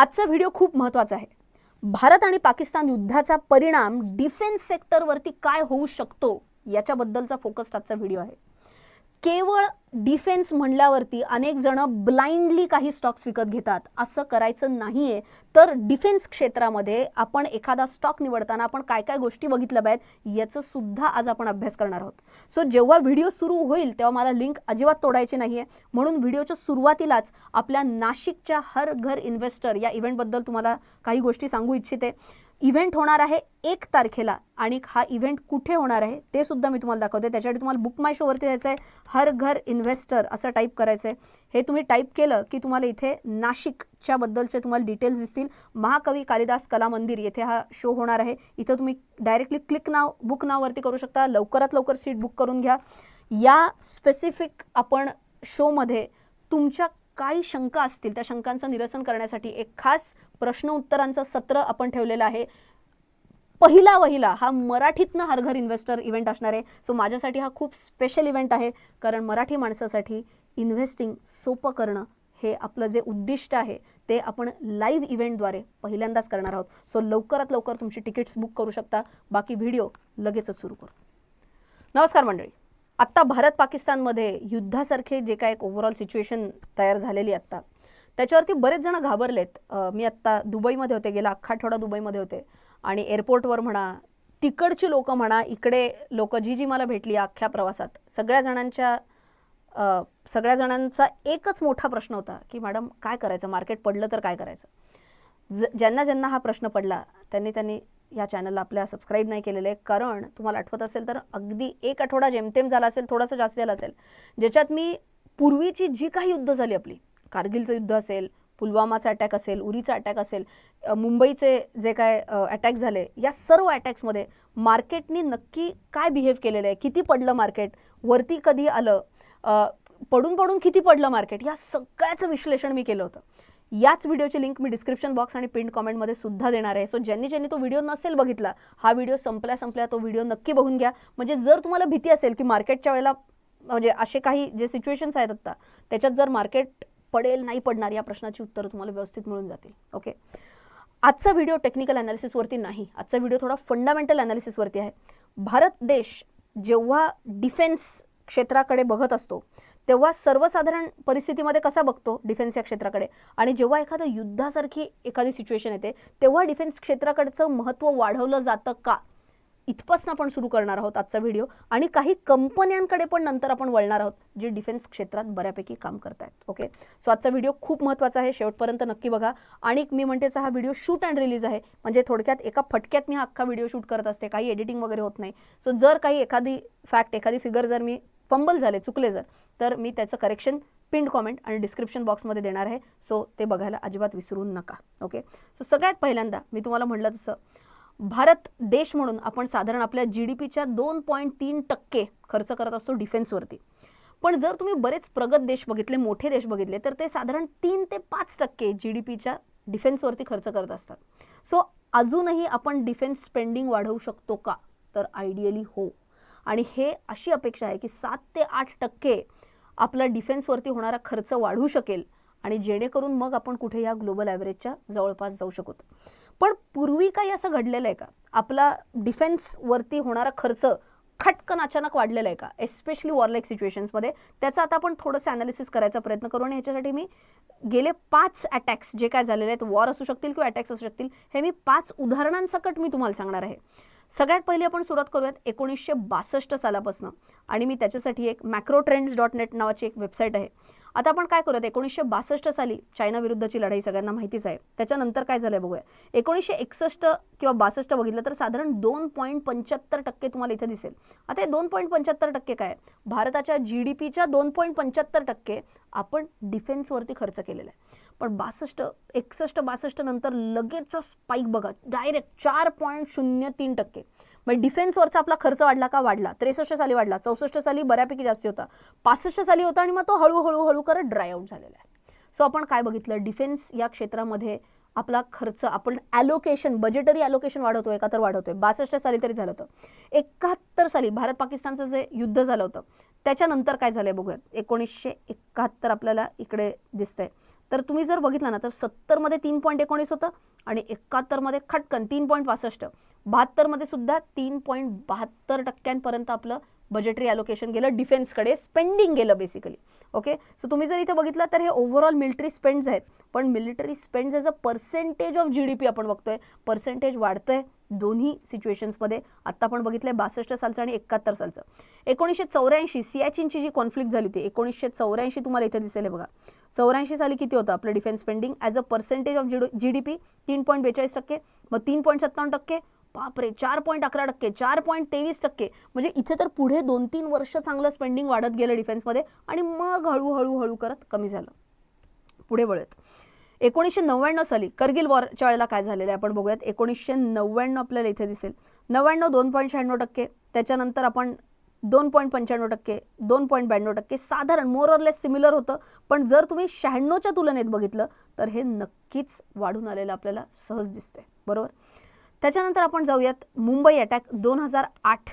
आजचा व्हिडिओ खूप महत्त्वाचा आहे. भारत आणि पाकिस्तान युद्धाचा परिणाम डिफेन्स सेक्टरवरती काय होऊ शकतो याच्याबद्दलचा फोकस आजचा व्हिडिओ आहे. केवळ डिफेन्स म्हणल्यावरती अनेक जण ब्लाइंडली काही स्टॉक्स विकत घेतात. असं करायचं नाही आहे तर डिफेन्स क्षेत्रामध्ये आपण एखादा स्टॉक निवडताना आपण काय काय गोष्टी बघितल्या पाहिजेत याचं सुद्धा आज आपण अभ्यास करणार आहोत. सो जेव्हा व्हिडिओ सुरू होईल तेव्हा मला लिंक अजिबात तोडायची नाही आहे म्हणून व्हिडिओच्या सुरुवातीलाच आपल्या नाशिकच्या हर घर इन्व्हेस्टर या इव्हेंटबद्दल तुम्हाला काही गोष्टी सांगू इच्छिते. इव्हेंट होणार आहे एक तारखेला. आणि हा इव्हेंट कुठे होणार आहे ते सुद्धा मी तुम्हाला दाखवते. त्याच्यासाठी तुम्हाला बुक माय शोवरती जायचं आहे हर घर इन्व्हेस्टर असं टाईप करायचं आहे हे तुम्ही टाईप केलं की तुम्हाला इथे नाशिकच्याबद्दलचे तुम्हाला डिटेल्स दिसतील. महाकवी कालिदास कला मंदिर येथे हा शो होणार आहे. इथं तुम्ही डायरेक्टली क्लिक नाव बुक नाववरती करू शकता. लवकरात लवकर सीट बुक करून घ्या. या स्पेसिफिक आपण शोमध्ये तुमच्या काही शंका असतील त्या शंकांचं निरसन करण्यासाठी एक खास प्रश्न उत्तरांचं सत्र आपण ठेवलेलं आहे. पहिला वहिला हा मराठीतनं हरघर इन्व्हेस्टर इव्हेंट असणार आहे. सो माझ्यासाठी हा खूप स्पेशल इव्हेंट आहे कारण मराठी माणसासाठी इन्व्हेस्टिंग सोपं करणं हे आपलं जे उद्दिष्ट आहे ते आपण लाईव्ह इव्हेंटद्वारे पहिल्यांदाच करणार आहोत. सो लवकरात लवकर तुमची तिकीट्स बुक करू शकता. बाकी व्हिडिओ लगेचच सुरू करू. नमस्कार मंडळी. आत्ता भारत पाकिस्तानमध्ये युद्धासारखे जे काय एक ओव्हरऑल सिच्युएशन तयार झालेली आत्ता त्याच्यावरती बरेच जण घाबरलेत. मी आत्ता दुबईमध्ये होते गेला अख्खा आठवडा दुबईमध्ये होते. आणि एअरपोर्टवर म्हणा तिकडची लोकं म्हणा इकडे लोकं जी जी मला भेटली अख्ख्या प्रवासात सगळ्या जणांच्या सगळ्या जणांचा एकच मोठा प्रश्न होता की मॅडम काय करायचं? मार्केट पडलं तर काय करायचं? ज ज्यांना ज्यांना हा प्रश्न पडला त्यांनी त्यांनी या चॅनलला आपल्या सबस्क्राईब नाही केलेलं आहे कारण तुम्हाला आठवत असेल तर अगदी एक आठवडा जेमतेम झाला असेल थोडासा जास्त झाला असेल. ज्याच्यात मी पूर्वीची जी काही युद्ध झाली आपली कारगिलचं युद्ध असेल पुलवामाचा अटॅक असेल उरीचा अटॅक असेल मुंबईचे जे काय अटॅक झाले या सर्व अटॅक्समध्ये मार्केटनी नक्की काय बिहेव केलेलं आहे किती पडलं मार्केट वरती कधी आलं पडून पडून किती पडलं मार्केट या सगळ्याचं विश्लेषण मी केलं होतं. याच व्हिडिओची लिंक मी डिस्क्रिप्शन बॉक्स आणि पिंड कॉमेंटमध्ये सुद्धा देणार आहे. सो ज्यांनी ज्यांनी तो व्हिडिओ नसेल बघितला हा व्हिडिओ संपल्या संपल्या तो व्हिडिओ नक्की बघून घ्या. म्हणजे जर तुम्हाला भीती असेल की मार्केटच्या वेळेला म्हणजे असे काही जे सिच्युएशन्स आहेत आत्ता त्याच्यात जर मार्केट पडेल नाही पडणार या प्रश्नाची उत्तरं तुम्हाला व्यवस्थित मिळून जातील. ओके आजचा व्हिडिओ टेक्निकल अनालिसिसवरती नाही. आजचा व्हिडिओ थोडा फंडामेंटल अनालिसिसवरती आहे. भारत देश जेव्हा डिफेन्स क्षेत्राकडे बघत असतो तेव्हा सर्वसाधारण परिस्थितीमध्ये कसा बघतो डिफेन्स या क्षेत्राकडे? आणि जेव्हा एखादं युद्धासारखी एखादी सिच्युएशन येते तेव्हा डिफेन्स क्षेत्राकडचं महत्त्व वाढवलं जातं का? इथपासून आपण सुरू करणार आहोत आजचा व्हिडिओ आणि काही कंपन्यांकडे पण नंतर आपण वळणार आहोत जे डिफेन्स क्षेत्रात बऱ्यापैकी काम करतायत. ओके सो आजचा व्हिडिओ खूप महत्त्वाचा आहे. शेवटपर्यंत नक्की बघा. आणि मी म्हणतेच हा व्हिडिओ शूट अँड रिलीज आहे. म्हणजे थोडक्यात एका फटक्यात मी हा अख्खा व्हिडिओ शूट करत असते. काही एडिटिंग वगैरे होत नाही. सो जर काही एखादी फॅक्ट एखादी फिगर जर मी फंबल झाले चुकले जर तर मी त्याचं करेक्शन पिंड कॉमेंट आणि डिस्क्रिप्शन बॉक्समध्ये देणार आहे. सो ते बघायला अजिबात विसरू नका. ओके सो सगळ्यात पहिल्यांदा मी तुम्हाला म्हटलं तसं भारत देश म्हणून आपण साधारण आपल्या जी डी पीच्या दोन पॉईंट तीन टक्के खर्च करत असतो डिफेन्सवरती पण जर तुम्ही बरेच प्रगत देश बघितले मोठे देश बघितले तर ते साधारण तीन ते पाच टक्के जी डी पीच्या डिफेन्सवरती खर्च करत असतात. सो अजूनही आपण डिफेन्स स्पेंडिंग वाढवू शकतो का? तर आयडियली हो. आणि हे अशी अपेक्षा आहे की सात ते आठ टक्के आपला डिफेन्सवरती होणारा खर्च वाढू शकेल आणि जेणेकरून मग आपण कुठे या ग्लोबल ॲव्हरेजच्या जवळपास जाऊ शकत पण पूर्वी काही असं घडलेलं आहे का? आपला डिफेन्सवरती होणारा खर्च खटकन अचानक वाढलेला आहे का? एस्पेशली वॉरलाईक सिच्युएशन्समध्ये त्याचं आता आपण थोडंसं ॲनालिसिस करायचा प्रयत्न करू आणि ह्याच्यासाठी मी गेले पाच अटॅक्स जे काय झालेले आहेत वॉर असू शकतील किंवा अटॅक्स असू शकतील हे मी पाच उदाहरणांसकट मी तुम्हाला सांगणार आहे. सगळ्यात पहिली आपण सुरुवात करूयात एकोणीसशे बासष्ट सालापासून. आणि मी त्याच्यासाठी एक मॅक्रो ट्रेंड्स डॉट नेट नावाची एक वेबसाईट आहे. आता आपण काय करूयात? एकोणीसशे बासष्ट साली चायना विरुद्धची लढाई सगळ्यांना माहितीच आहे. त्याच्यानंतर काय झालं बघूया. एकोणीसशे एकसष्ट किंवा बासष्ट बघितलं तर साधारण दोन पॉईंट पंच्याहत्तर टक्के तुम्हाला इथे दिसेल. आता हे दोन पॉईंट पंच्याहत्तर टक्के काय? भारताच्या जी डी पीच्या दोन पॉईंट पंच्याहत्तर टक्के आपण डिफेन्सवरती खर्च केलेला आहे. पण बासष्ट एकसष्ट बासष्ट नंतर लगेचच स्पाईक बघा. डायरेक्ट चार पॉईंट शून्य तीन टक्के. म्हणजे डिफेन्सवरचा आपला खर्च वाढला का? वाढला. त्रेसष्ट साली वाढला. चौसष्ट साली बऱ्यापैकी जास्त होता. पासष्ट साली होता आणि मग तो हळूहळू हळू करत ड्रायआउट झालेला आहे. सो आपण काय बघितलं? डिफेन्स या क्षेत्रामध्ये आपला खर्च आपण ॲलोकेशन बजेटरी ॲलोकेशन वाढवतोय का तर वाढवतोय. बासष्ट साली तरी झालं होतं. एकाहत्तर साली भारत पाकिस्तानचं जे युद्ध झालं होतं त्याच्यानंतर काय झालं आहे बघूयात. एकोणीसशे एकाहत्तर आपल्याला इकडे दिसतंय. तर तुम्ही जर बघितलं ना तर सत्तरमध्ये तीन पॉईंट एकोणीस होतं आणि एकाहत्तरमध्ये खटकन तीन पॉईंट पासष्ट बहात्तरमध्ये सुद्धा तीन पॉईंट बहात्तर टक्क्यांपर्यंत आपलं बजेटरी ॲलोकेशन गेलं डिफेन्सकडे स्पेंडिंग गेलं बेसिकली ओके सो तुम्ही जर इथे बघितलं तर हे ओव्हरऑल मिलिटरी स्पेंड्स आहेत. पण military spends as a percentage of G D P आपण बघतोय. पर्सेंटेज वाढतंय दोन्ही सिच्युएशन्समध्ये आत्ता आपण बघितलं आहे बासष्ट सालचं आणि एकाहत्तर सालचं. एकोणीसशे चौऱ्याऐंशी सियाचिनची जी कॉन्फ्लिक्ट झाली होती एकोणीसशे चौऱ्याऐंशी तुम्हाला इथे दिसेल बघा. चौऱ्याऐंशी साली किती होतं आपलं defence spending as a percentage of G G D P तीन पॉईंट बेचाळीस टक्के. मग तीन पॉईंट सत्तावन्न टक्के. बापरे चार पॉईंट अकरा टक्के चार पॉईंट तेवीस टक्के. म्हणजे इथे तर पुढे दोन तीन वर्ष चांगलं स्पेंडिंग वाढत गेलं डिफेन्समध्ये आणि मग हळूहळू हळू करत कमी झालं. पुढे वळत एकोणीसशे नव्याण्णव साली करगिल वॉरच्या वेळेला काय झालेलं आहे? आपण बघूयात. एकोणीसशे नव्याण्णव आपल्याला इथे दिसेल. नव्याण्णव दोन पॉईंट शहाण्णव टक्के. त्याच्यानंतर आपण दोन पॉईंट पंच्याण्णव टक्के दोन पॉईंट ब्याण्णव टक्के. साधारण मोर ऑर सिमिलर होतं. पण जर तुम्ही शहाण्णवच्या तुलनेत बघितलं तर हे नक्कीच वाढून आलेलं आपल्याला सहज दिसतंय. बरोबर? त्याच्यानंतर आपण जाऊयात मुंबई अटॅक दोन हजार आठ.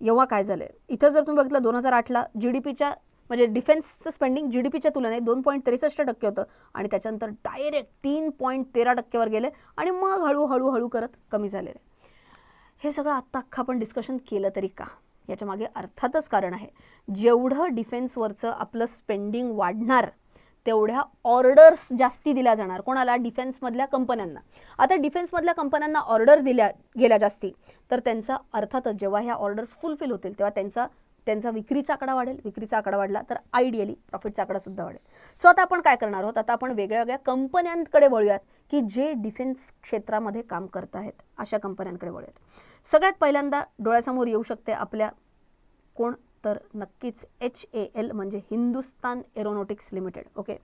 एव्हा काय झालं इथं जर तुम्ही बघितलं दोन हजार आठला जी डी पीच्या म्हणजे डिफेन्सचं स्पेंडिंग जी डी पीच्या तुलनेत दोन पॉईंट त्रेसष्ट टक्के होतं. आणि त्याच्यानंतर डायरेक्ट तीन पॉईंट तेरा टक्केवर गेले आणि मग हळूहळू हळू करत कमी झालेले. हे सगळं आत्ता अख्खं आपण डिस्कशन केलं तरी का? याच्यामागे अर्थातच कारण आहे. जेवढं डिफेन्सवरचं आपलं स्पेंडिंग वाढणार तेवढ्या ऑर्डर्स जास्ती दिल्या जाणार. कोणाला? डिफेन्समधल्या कंपन्यांना. आता डिफेन्समधल्या कंपन्यांना ऑर्डर दिल्या गेल्या जास्ती. तर त्यांचा अर्थातच जेव्हा ह्या ऑर्डर्स फुलफिल होतील तेव्हा त्यांचा त्यांचा विक्रीचा आकडा वाढेल. विक्रीचा आकडा वाढला तर आयडियली प्रॉफिटचा आकडा सुद्धा वाढेल. सो आता आपण काय करणार आहोत? आता आपण वेगळ्या वेगळ्या कंपन्यांकडे वळूयात की जे डिफेन्स क्षेत्रामध्ये काम करत आहेत. अशा कंपन्यांकडे वळूयात. सगळ्यात पहिल्यांदा डोळ्यासमोर येऊ शकते आपल्या कोण? तर नक्कीच एच ए एल म्हणजे Hindustan aeronautics limited okay?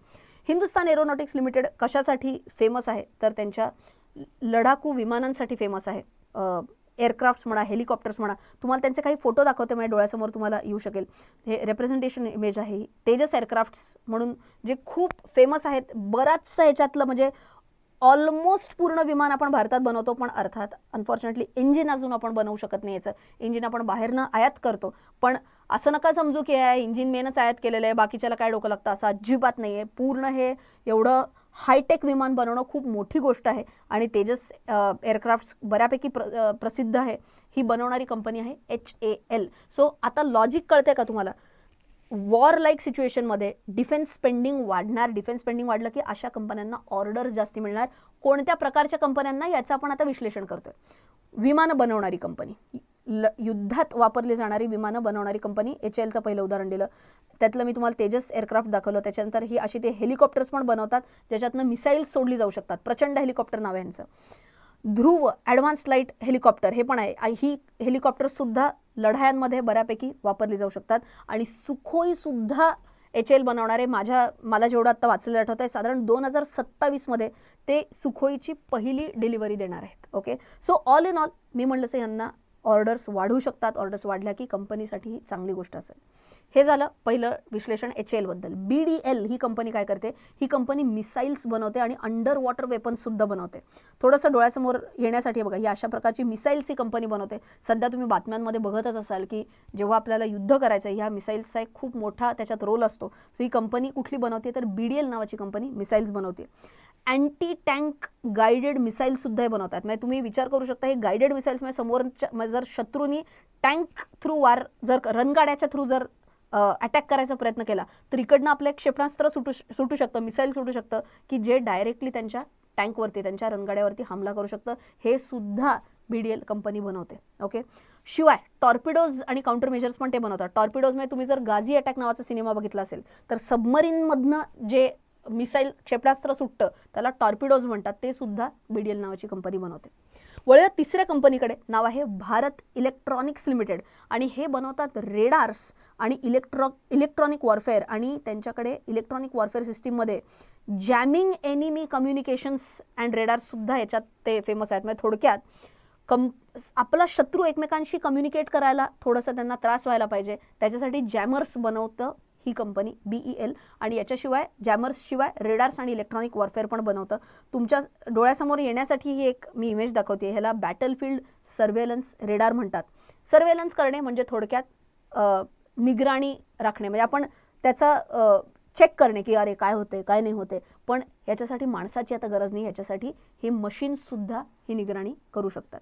Hindustan aeronautics limited कशासाठी फेमस आहे? तर त्यांच्या लढाकू विमानांसाठी फेमस आहे. एअरक्राफ्ट्स म्हणा हेलिकॉप्टर्स म्हणा तुम्हाला त्यांचे काही फोटो दाखवते माझ्या डोळ्यासमोर तुम्हाला येऊ शकेल. हे रेप्रेझेंटेशन इमेज आहे ही. तेजस एअरक्राफ्ट्स म्हणून जे खूप फेमस आहेत बराचसं ह्याच्यातलं म्हणजे ऑलमोस्ट पूर्ण विमान आपण भारतात बनवतो पण अर्थात अनफॉर्च्युनेटली इंजिन अजून आपण बनवू शकत नाही याचं. इंजिन आपण बाहेरनं आयात करतो. पण असं नका समजू की आहे इंजिन मेनच आयात केलेलं आहे बाकीच्याला काय डोकं लागतं? असं अजिबात नाही आहे पूर्ण हे एवढं हायटेक विमान बनवणं खूप मोठी गोष्ट आहे. आणि तेजस एअरक्राफ्ट्स बऱ्यापैकी प्र प्रसिद्ध आहे. ही बनवणारी कंपनी आहे एच ए एल सो आता लॉजिक कळते का तुम्हाला? वॉर लाईक सिच्युएशनमध्ये डिफेन्स स्पेंडिंग वाढणार. डिफेन्स स्पेंडिंग वाढलं की अशा कंपन्यांना ऑर्डर्स जास्ती मिळणार. कोणत्या प्रकारच्या कंपन्यांना याचं आपण आता विश्लेषण करतोय. विमानं बनवणारी कंपनी. ल युद्धात वापरली जाणारी विमानं बनवणारी कंपनी. एच एलचं पहिलं उदाहरण दिलं. त्यातलं मी तुम्हाला तेजस एअरक्राफ्ट दाखवलं. त्याच्यानंतर ही अशी ते हेलिकॉप्टर्स पण बनवतात ज्याच्यातनं मिसाईल्स सोडली जाऊ शकतात. प्रचंड हेलिकॉप्टर नाव यांचं. ध्रुव ॲडव्हान्स लाइट हेलिकॉप्टर हे पण आहे. ही हेलिकॉप्टरसुद्धा लढायांमध्ये बऱ्यापैकी वापरली जाऊ शकतात. आणि सुखोईसुद्धा एच एल बनवणारे माझ्या मला जेवढं आत्ता वाचलेलं आठवत आहे साधारण दोन हजार सत्तावीसमध्ये ते सुखोईची पहिली डिलिव्हरी देणार आहेत. Okay? So all in all मी म्हणलंच यांना ऑर्डर्स वाढू शकतात ऑर्डर्स वाढल्या की कंपनीसाठी ही चांगली गोष्ट असेल. हे झालं पहिलं विश्लेषण एच एलबद्दल बी डी एल ही कंपनी काय करते? ही कंपनी मिसाईल्स बनवते आणि अंडर वॉटर वेपन्ससुद्धा बनवते. थोडंसं डोळ्यासमोर येण्यासाठी बघा ही अशा प्रकारची मिसाईल्स ही कंपनी बनवते. सध्या तुम्ही बातम्यांमध्ये बघतच असाल की जेव्हा आपल्याला युद्ध करायचं आहे ह्या मिसाईल्सचा एक खूप मोठा त्याच्यात रोल असतो. सो ही कंपनी कुठली बनवते? तर बी डी एल नावाची कंपनी मिसाईल्स बनवते. अँटी टँक गायडेड मिसाईलसुद्धा हे बनवतात. म्हणजे तुम्ही विचार करू शकता हे गायडेड मिसाईल्स म्हणजे समोरच्या म्हणजे जर शत्रूनी टँक थ्रू वार जर रणगाड्याच्या थ्रू जर अटॅक करायचा प्रयत्न केला तर इकडनं आपलं एक क्षेपणास्त्र सुटू सुटू शकतं मिसाईल सुटू शकतं की जे डायरेक्टली त्यांच्या टँकवरती त्यांच्या रणगाड्यावरती हमला करू शकतं हे सुद्धा बी डी एल कंपनी बनवते ओके शिवाय टॉर्पिडोज आणि काउंटर मेजर्स पण ते बनवतात. टॉर्पिडोज म्हणजे तुम्ही जर गाझी अटॅक नावाचा सिनेमा बघितला असेल तर सबमरीनमधनं जे मिसाईल क्षेपणास्त्र सुटतं त्याला टॉर्पिडोज म्हणतात ते सुद्धा बी डी एल नावाची कंपनी बनवते. वळूया तिसऱ्या कंपनीकडे. नाव आहे भारत इलेक्ट्रॉनिक्स लिमिटेड. आणि हे बनवतात रेडार्स आणि इलेक्ट्रॉ इलेक्ट्रॉनिक वॉरफेअर आणि त्यांच्याकडे इलेक्ट्रॉनिक वॉरफेअर सिस्टीममध्ये जॅमिंग एनिमी कम्युनिकेशन्स अँड रेडार्ससुद्धा याच्यात ते फेमस आहेत. म्हणजे थोडक्यात कम आपला शत्रू एकमेकांशी कम्युनिकेट करायला थोडंसं त्यांना त्रास व्हायला पाहिजे. त्याच्यासाठी जॅमर्स बनवतं ही कंपनी बी ई एल आणि याच्याशिवाय जॅमर्सशिवाय रेडार्स आणि इलेक्ट्रॉनिक वॉरफेअर पण बनवतं. तुमच्या डोळ्यासमोर येण्यासाठी ही एक मी इमेज दाखवते ह्याला बॅटलफील्ड सर्वेलन्स रेडार म्हणतात. सर्वेलन्स करणे म्हणजे थोडक्यात निगराणी राखणे. म्हणजे आपण त्याचा चेक करणे की अरे काय होते काय नाही होते पण याच्यासाठी माणसाची आता गरज नाही. याच्यासाठी हे मशीनसुद्धा ही निगराणी करू शकतात.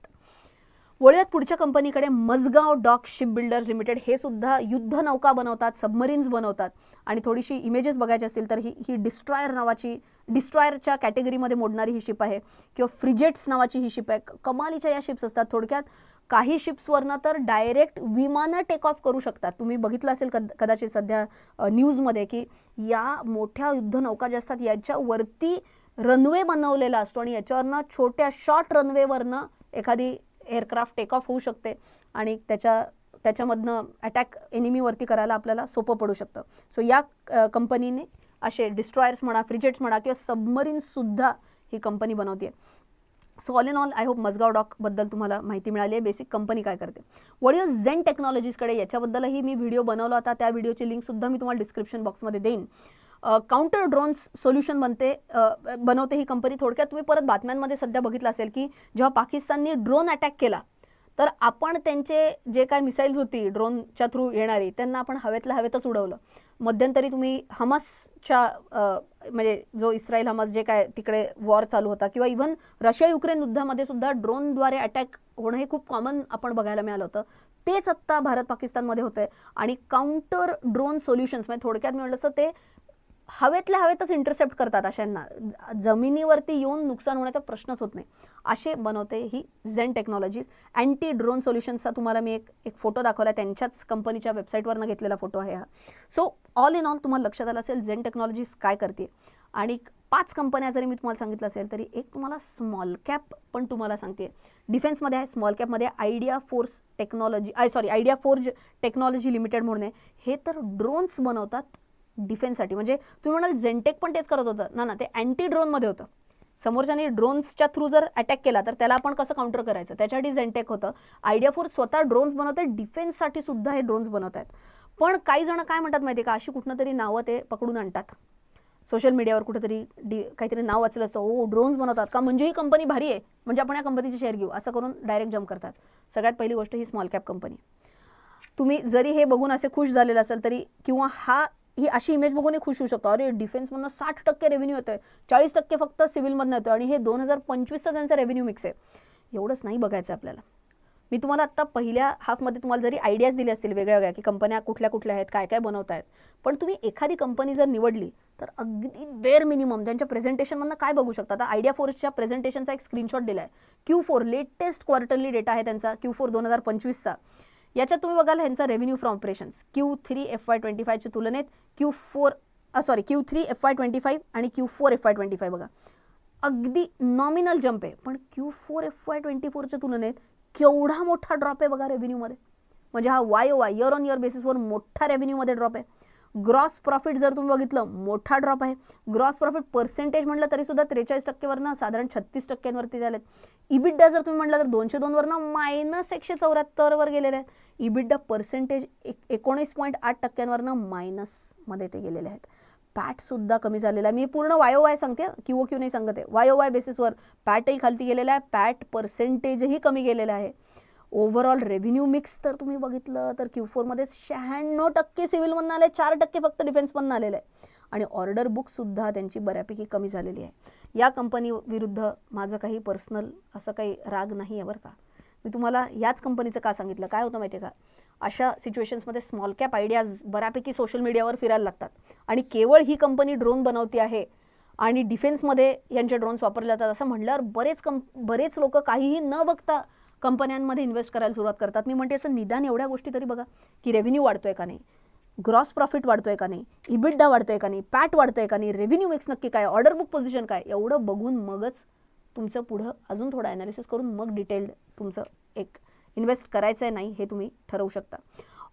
वळूयात पुढच्या कंपनीकडे Mazagon dock ship builders limited. हे सुद्धा युद्ध नौका बनवतात सबमरीन्स बनवतात. आणि थोडीशी इमेजेस बघायची असेल तर ही ही डिस्ट्रॉयर नावाची डिस्ट्रॉयरच्या कॅटेगरीमध्ये मोडणारी ही शिप आहे. किंवा फ्रिजेट्स नावाची ही शिप आहे. कमालीच्या या शिप्स असतात. थोडक्यात काही शिप्सवरनं तर डायरेक्ट विमानं टेक ऑफ करू शकतात. तुम्ही बघितलं असेल कद कदाचित सध्या न्यूजमध्ये की या मोठ्या युद्ध नौका ज्या असतात याच्यावरती रनवे बनवलेला असतो. आणि याच्यावरनं छोट्या शॉर्ट रनवेवरनं एखादी एअरक्राफ्ट टेक ऑफ होऊ शकते आणि त्याच्या त्याच्यामधनं अटॅक एनिमीवरती करायला आपल्याला सोपं पडू शकतं. सो या कंपनीने असे डिस्ट्रॉयर्स म्हणा फ्रिजेट्स म्हणा किंवा सबमरीनसुद्धा ही कंपनी बनवते so all in all I hope Mazagon डॉकबद्दल तुम्हाला माहिती मिळाली आहे. बेसिक कंपनी काय करते? वडिओ झेन टेक्नॉलॉजीजकडे याच्याबद्दलही मी व्हिडिओ बनवला होता. त्या व्हिडिओची लिंकसुद्धा मी तुम्हाला डिस्क्रिप्शन बॉक्समध्ये देईन. काउंटर ड्रोन्स सोल्युशन बनते बनवते ही कंपनी थोडक्यात. तुम्ही परत बातम्यांमध्ये सध्या बघितलं असेल की जेव्हा पाकिस्ताननी ड्रोन अटॅक केला तर आपण त्यांचे जे काय मिसाईल्स होती ड्रोनच्या थ्रू येणारी त्यांना आपण हवेतल्या हवेतच उडवलं. मध्यंतरी तुम्ही हमासच्या म्हणजे जो इस्रायल हमास जे काय तिकडे वॉर चालू होता किंवा इव्हन रशिया युक्रेन युद्धामध्ये सुद्धा ड्रोनद्वारे अटॅक होणं हे खूप कॉमन आपण बघायला मिळालं होतं. तेच आत्ता भारत पाकिस्तानमध्ये होतं आहे आणि काउंटर ड्रोन सोल्युशन्स म्हणजे थोडक्यात मी म्हटलं असं ते हवेतल्या हवेतच इंटरसेप्ट करतात अशांना. ज- जमिनीवरती येऊन नुकसान होण्याचा प्रश्नच होत नाही. असे बनवते ही झेन टेक्नॉलॉजीज अँटी ड्रोन सोल्युशन्सचा तुम्हाला मी एक एक फोटो दाखवला त्यांच्याच कंपनीच्या वेबसाईटवरनं घेतलेला फोटो आहे हा. सो ऑल इन ऑल तुम्हाला लक्षात आलं असेल झेन टेक्नॉलॉजीज काय करते. आणि पाच कंपन्या जरी मी तुम्हाला सांगितलं असेल तरी एक तुम्हाला स्मॉल कॅप पण तुम्हाला सांगते. डिफेन्समध्ये आहे small कॅपमध्ये idea force technology I sorry idea forge technology limited म्हणून आहे. हे तर ड्रोन्स बनवतात डिफेन्ससाठी. म्हणजे तुम्ही म्हणाल झेंटेक पण तेच करत होतं. ना ना ते अँटी ड्रोनमध्ये होतं. समोरच्याने ड्रोन्सच्या थ्रू जर अटॅक केला तर त्याला आपण कसं काउंटर करायचं? त्याच्यासाठी झेंटेक होतं. आयडिया फोर स्वतः ड्रोन्स बनवते डिफेन्ससाठी सुद्धा हे ड्रोन्स बनवत आहेत पण काही जण काय म्हणतात माहिती आहे का? अशी कुठनं तरी नावं ते पकडून आणतात. सोशल मीडियावर कुठेतरी डी काहीतरी नाव वाचलं असतं. ओ ड्रोन्स बनवतात. का म्हणजे ही कंपनी भारी आहे. म्हणजे आपण या कंपनीचे शेअर घेऊ. असं करून डायरेक्ट जम्प करतात. सगळ्यात पहिली गोष्ट ही स्मॉल कॅप कंपनी तुम्ही जरी हे बघून असे खुश झालेलं असेल तरी किंवा हा ही अशी इमेज बघूनही खुश होऊ शकतो. अरे डिफेन्समधनं साठ टक्के रेव्हेन्यू येतोय. चाळीस टक्के फक्त सिव्हिलमधनं येतो आणि हे दोन हजार पंचवीसचा त्यांचा रेव्हेन्यू मिक्स आहे एवढंच नाही बघायचं आपल्याला. मी तुम्हाला आत्ता पहिल्या हाफमध्ये तुम्हाला जरी आयडियाज दिले असतील वेगळ्या वेगळ्या की कंपन्या कुठल्या कुठल्या आहेत काय काय बनवत आहेत पण तुम्ही एखादी कंपनी जर निवडली तर अगदी बेअर मिनिमम त्यांच्या प्रेझेंटेशनमधनं काय बघू शकता? आता आयडिया फोर्सच्या प्रेझेंटेशनचा एक स्क्रीनशॉट दिला आहे Q four latest quarterly data आहे त्यांचा क्यू फोर दोन हजार पंचवीसचा. याच्यात तुम्ही बघाल ह्यांचा revenue from operations Q three F Y twenty फायच्या तुलनेत Q four sorry Q three F Y twenty five आणि Q four F Y twenty five बघा. अगदी नॉमिनल जंप आहे पण Q four F Y twenty फोरच्या तुलनेत केवढा मोठा ड्रॉप आहे बघा रेव्हेन्यूमध्ये म्हणजे हा Y O Y year on year बेसिसवर मोठा रेव्हेन्यूमध्ये ड्रॉप आहे. ग्रॉस प्रॉफिट जर तुम्ही बघितलं मोठा ड्रॉप आहे. ग्रॉस प्रॉफिट पर्सेंटेज म्हटलं तरी सुद्धा त्रेचाळीस टक्केवरनं साधारण छत्तीस टक्क्यांवरती झालेत. इबिड्डा जर तुम्ही म्हटलं तर दोनशे दोनवरनं मायनस एकशे चौऱ्याहत्तरवर गेलेले आहेत. इबिड्डा पर्सेंटेज एक एकोणीस पॉईंट आठ टक्क्यांवरनं मायनसमध्ये ते गेलेले आहेत. पॅटसुद्धा कमी झालेला आहे. मी पूर्ण वायो वाय सांगते किंवा क्यू नाही सांगते वायो वाय बेसिसवर पॅटही खालती गेलेला आहे. पॅट पर्सेंटेजही कमी गेलेलं आहे. ओव्हरऑल रेव्हेन्यू मिक्स तर तुम्ही बघितलं तर क्यू फोरमध्ये शहाण्णव टक्के सिव्हिलमधनं आले चार टक्के फक्त डिफेन्समधनं आलेलं आहे आणि ऑर्डर बुकसुद्धा त्यांची बऱ्यापैकी कमी झालेली आहे. या कंपनी विरुद्ध माझं काही पर्सनल असं काही राग नाही आहे बरं का. मी तुम्हाला याच कंपनीचं का सांगितलं? काय होतं माहिती आहे का? अशा सिच्युएशन्समध्ये स्मॉल कॅप आयडियाज बऱ्यापैकी सोशल मीडियावर फिरायला लागतात. आणि केवळ ही कंपनी ड्रोन बनवते आहे आणि डिफेन्समध्ये यांचे ड्रोन्स वापरले जातात असं म्हटल्यावर बरेच कं बरेच लोक काहीही न बघता कंपन्यांमध्ये इन्व्हेस्ट करायला सुरुवात करतात. मी म्हणते असं निदान एवढ्या गोष्टी तरी बघा की रेव्हेन्यू वाढतोय का नाही? ग्रॉस प्रॉफिट वाढतोय का नाही? इबिड्डा वाढतोय का नाही? पॅट वाढतंय का नाही? रेव्हेन्यू मिक्स नक्की काय ऑर्डर बुक पोझिशन काय एवढं बघून मगच तुमचं पुढं अजून थोडं ॲनालिसिस करून मग डिटेल्ड तुमचं एक इन्व्हेस्ट करायचं आहे नाही हे तुम्ही ठरवू शकता.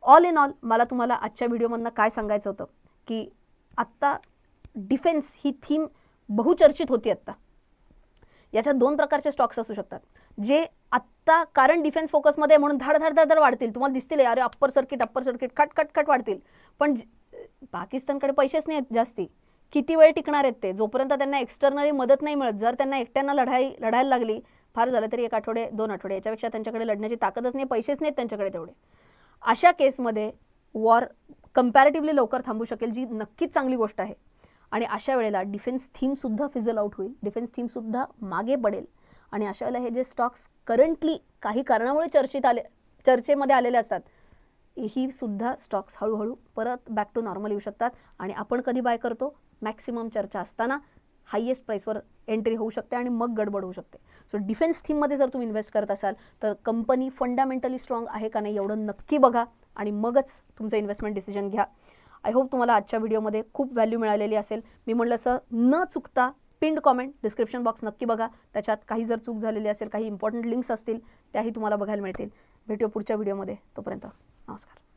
ऑल इन ऑल मला तुम्हाला आजच्या व्हिडिओमधनं काय सांगायचं होतं? की आत्ता डिफेन्स ही थीम बहुचर्चित होती आत्ता. याच्यात दोन प्रकारचे स्टॉक्स असू शकतात. जे आत्ता कारण डिफेन्स फोकसमध्ये आहे म्हणून धाड धाड धाड वाढतील. तुम्हाला दिसतील अरे अप्पर सर्किट अप्पर सर्किट खट खट खट वाढतील. पण पाकिस्तानकडे पैसेच नाही आहेत जास्ती. किती वेळ टिकणार आहेत ते? जोपर्यंत त्यांना एक्सटर्नली मदत नाही मिळत जर त्यांना एकट्यांना लढाई लढायला लागली फार झालं तरी एक आठवडे दोन आठवडे याच्यापेक्षा त्यांच्याकडे लढण्याची ताकदच नाही पैसेच नाहीत त्यांच्याकडे तेवढे. अशा केसमध्ये वॉर कम्पॅरेटिव्हली लवकर थांबू शकेल जी नक्कीच चांगली गोष्ट आहे. आणि अशा वेळेला डिफेन्स थीमसुद्धा फिझल आउट होईल. डिफेन्स थीमसुद्धा मागे पडेल. आणि अशा वेळेला हे जे स्टॉक्स करंटली काही कारणामुळे चर्चेत आले चर्चेमध्ये आलेले असतात ही सुद्धा स्टॉक्स हळूहळू परत बॅक टू नॉर्मल येऊ शकतात. आणि आपण कधी बाय करतो? मॅक्सिमम चर्चा असताना हायेस्ट प्राईसवर एंट्री होऊ शकते आणि मग गडबड होऊ शकते. सो डिफेन्स थीममध्ये जर तुम्ही इन्व्हेस्ट करत असाल तर कंपनी फंडामेंटली स्ट्रॉंग आहे का नाही एवढं नक्की बघा आणि मगच तुमचं इन्व्हेस्टमेंट डिसिजन घ्या. आय होप तुम्हाला आजच्या व्हिडिओमध्ये खूप व्हॅल्यू मिळालेली असेल. मी म्हटलं असं न चुकता पिंड कॉमेंट डिस्क्रिप्शन बॉक्स नक्की बघा. त्याच्यात काही जर चूक झालेली असेल काही इम्पॉर्टंट लिंक्स असतील त्याही तुम्हाला बघायला मिळतील. भेटूया पुढच्या व्हिडिओमध्ये तोपर्यंत नमस्कार.